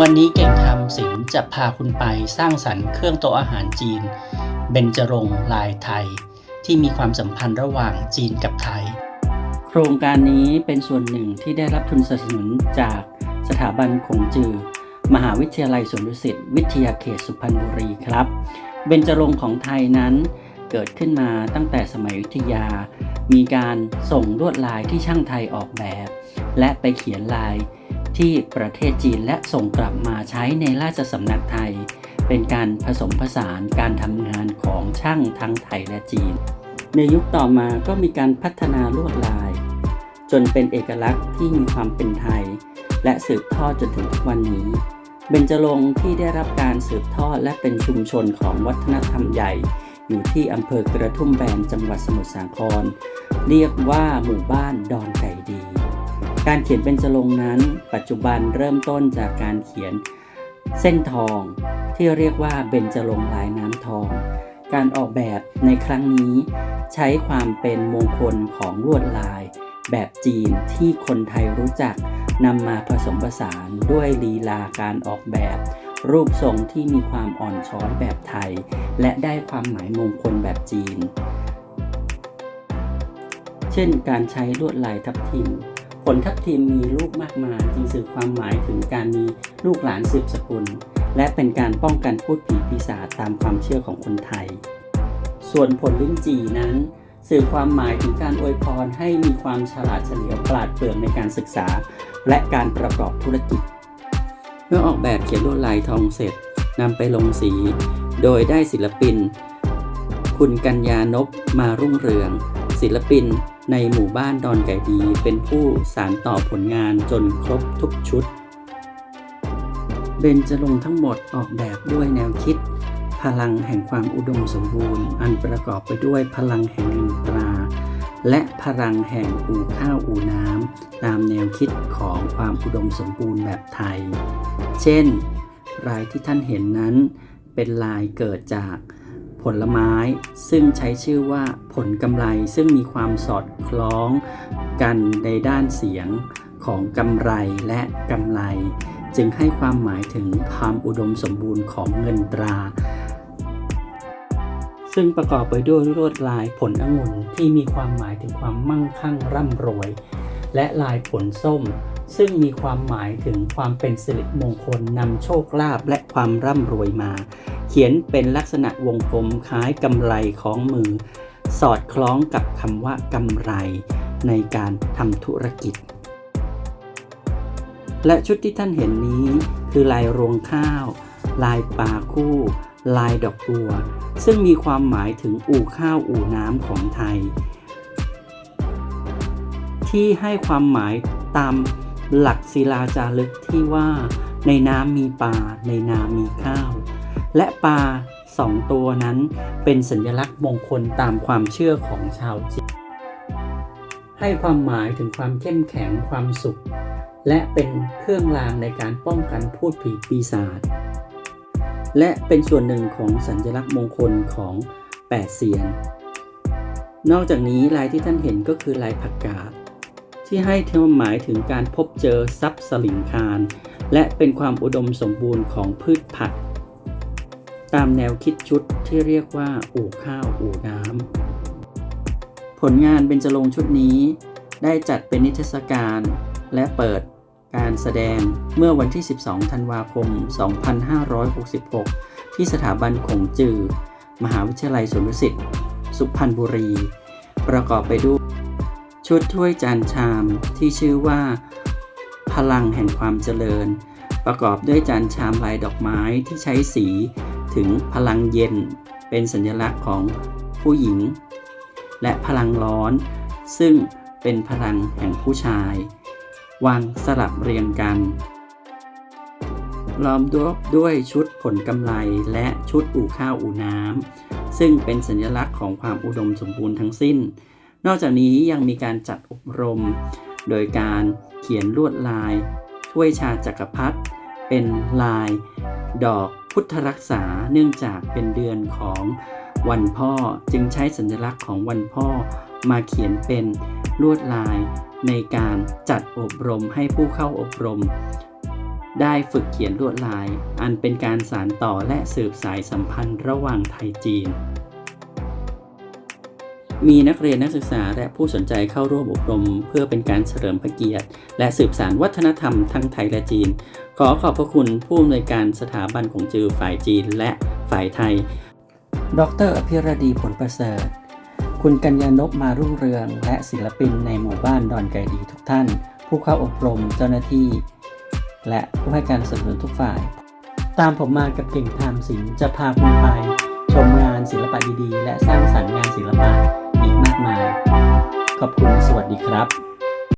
วันนี้เก่งทำศิลป์จะพาคุณไปสร้างสรรค์เครื่องโต๊ะอาหารจีน เบญจรงลายไทย ที่มีความสัมพันธ์ระหว่างจีนกับไทย โครงการนี้เป็นส่วนหนึ่งที่ได้รับทุนสนับสนุนจากสถาบันขงจือ มหาวิทยาลัยสวนดุสิตวิทยาเขตสุพรรณบุรีครับ เบญจรงของไทยนั้นเกิดขึ้นมาตั้งแต่สมัยอยุธยา มีการส่งลวดลายที่ช่างไทยออกแบบ และไปเขียนลาย ที่ประเทศจีนและส่งกลับมาใช้ในราชสำนักไทย เป็นการผสมผสานการทำงานของช่างทั้งไทยและจีน ในยุคต่อมาก็มีการพัฒนาลวดลาย จนเป็นเอกลักษณ์ที่มีความเป็นไทย และสืบทอดจนถึงทุกวันนี้ เบญจรงที่ได้รับการสืบทอดและเป็นชุมชนของวัฒนธรรมใหญ่อยู่ที่อำเภอกระทุ่มแบนจังหวัดสมุทรสาคร เรียกว่าหมู่บ้านดอนไก่ดี การเขียนเบญจรงนั้น ปัจจุบันเริ่มต้นจากการเขียนเส้นทอง ที่เรียกว่าเบญจรงลายน้ำทอง การออกแบบในครั้งนี้ ใช้ความเป็นมงคลของลวดลาย แบบจีนที่คนไทยรู้จักนำมาผสมผสานด้วยลีลาการออกแบบ รูปทรงที่มีความอ่อนช้อยแบบไทย และได้ความหมายมงคลแบบจีน เช่นการใช้ลวดลายทับทิม ผลทับทิมมีลูกมากมายจึงสื่อความหมายถึงการมีลูกหลานสืบสกุล และเป็นการป้องกันพูดผีปีศาจตามความเชื่อของคนไทย ส่วนผลลิ้นจี่นั้น สื่อความหมายถึงการอวยพรให้มีความฉลาดเฉลียวปราดเปรื่องในการศึกษา และการประกอบธุรกิจ เมื่อออกแบบเขียนลวดลายทองเสร็จนำไปลงสี โดยได้ศิลปิน คุณกัญญานพมารุ่งเรือง ศิลปิน ในหมู่บ้านดอนไก่ดีเป็นผู้สารต่อผลงานจนครบทุกชุด เบนจะลงค์ทั้งหมดออกแบบด้วยแนวคิด พลังแห่งความอุดมสมบูรณ์ อันประกอบไปด้วยพลังแห่งเงินตรา และพลังแห่งอู่ข้าวอู่น้ำตามแนวคิดของความอุดมสมบูรณ์แบบไทย เช่นลายที่ท่านเห็นนั้นเป็นลายเกิดจาก ผลไม้ ซึ่งใช้ชื่อว่าผลกำไร ซึ่งมีความสอดคล้องกันในด้านเสียงของกำไรและกำไร จึงให้ความหมายถึงความอุดมสมบูรณ์ของเงินตรา ซึ่งประกอบไปด้วยลวดลายผลองุ่นที่มีความหมายถึงความมั่งคั่งร่ำรวย และลายผลส้ม ซึ่งมีความหมายถึงความเป็นสิริมงคลนำโชคลาภและความร่ำรวยมา เขียนเป็นลักษณะวงกลมคล้ายกำไรของมือ สอดคล้องกับคำว่ากำไรในการทำธุรกิจ และชุดที่ท่านเห็นนี้ คือลายรวงข้าว ลายปลาคู่ ลายดอกบัว ซึ่งมีความหมายถึงอู่ข้าวอู่น้ำของไทย ที่ให้ความหมายตาม หลักศิลาจารึกที่ว่า ในน้ำมีปลาในนามีข้าว และปลาสองตัวนั้นเป็นสัญลักษณ์มงคลตามความเชื่อของชาวจีนให้ความหมายถึงความเข้มแข็งความสุข และเป็นเครื่องรางในการป้องกันพูดผีปีศาจและเป็นส่วนหนึ่งของสัญลักษณ์มงคลของแปดเสียน นอกจากนี้ลายที่ท่านเห็นก็คือลายผักกาด ที่ให้ความหมายถึงการพบเจอทรัพย์สลิงคาร และเป็นความอุดมสมบูรณ์ของพืชผัก ตามแนวคิดชุดที่เรียกว่า อู่ข้าวอู่น้ำผลงานเบญจรงชุดนี้ ได้จัดเป็นนิทรรศการและเปิดการแสดงเมื่อวันที่ 12 ธันวาคม 2566 ที่สถาบันขงจือ มหาวิทยาลัยสวนดุสิต สุพรรณบุรี ประกอบไปด้วย ชุดถ้วยจานชามที่ชื่อว่า พลังแห่งความเจริญ ประกอบด้วยจานชามลายดอกไม้ที่ใช้สีถึงพลังเย็น เป็นสัญลักษณ์ของผู้หญิง และพลังร้อน ซึ่งเป็นพลังแห่งผู้ชาย วางสลับเรียงกันล้อมด้วยด้วยชุดผลกำไรและชุดอู่ข้าวอู่น้ำซึ่งเป็นสัญลักษณ์ของความอุดมสมบูรณ์ทั้งสิ้น นอกจากนี้ยังมีการจัดอบรม โดยการเขียนลวดลายถ้วยชาจักรพรรดิเป็นลายดอกพุทธรักษาเนื่องจากเป็นเดือนของวันพ่อจึงใช้สัญลักษณ์ของวันพ่อมาเขียนเป็นลวดลายในการจัดอบรมให้ผู้เข้าอบรม ได้ฝึกเขียนลวดลาย อันเป็นการสานต่อและสืบสายสัมพันธ์ระหว่างไทยจีน มีนักเรียนนักศึกษาและผู้สนใจเข้าร่วมอบรม เพื่อเป็นการเฉลิมพระเกียรติ และสืบสานวัฒนธรรมทั้งไทยและจีน ขอขอบพระคุณผู้อำนวยการสถาบันของจือฝ่ายจีนและฝ่ายไทย ดรอภิรดีผลประเสริฐ คุณกัญญานพมารุ่งเรือง และศิลปินในหมู่บ้านดอนไก่ดีทุกท่าน ผู้เข้าอบรมเจ้าหน้าที่ และผู้ให้การสนับสนุนทุกฝ่าย ตามผมมากับเก่งทามศิลป์จะพาคุณไปชมงานศิลปะดีๆ และสร้างสรรค์งานศิลปะ มากมาย ขอบคุณสวัสดีครับ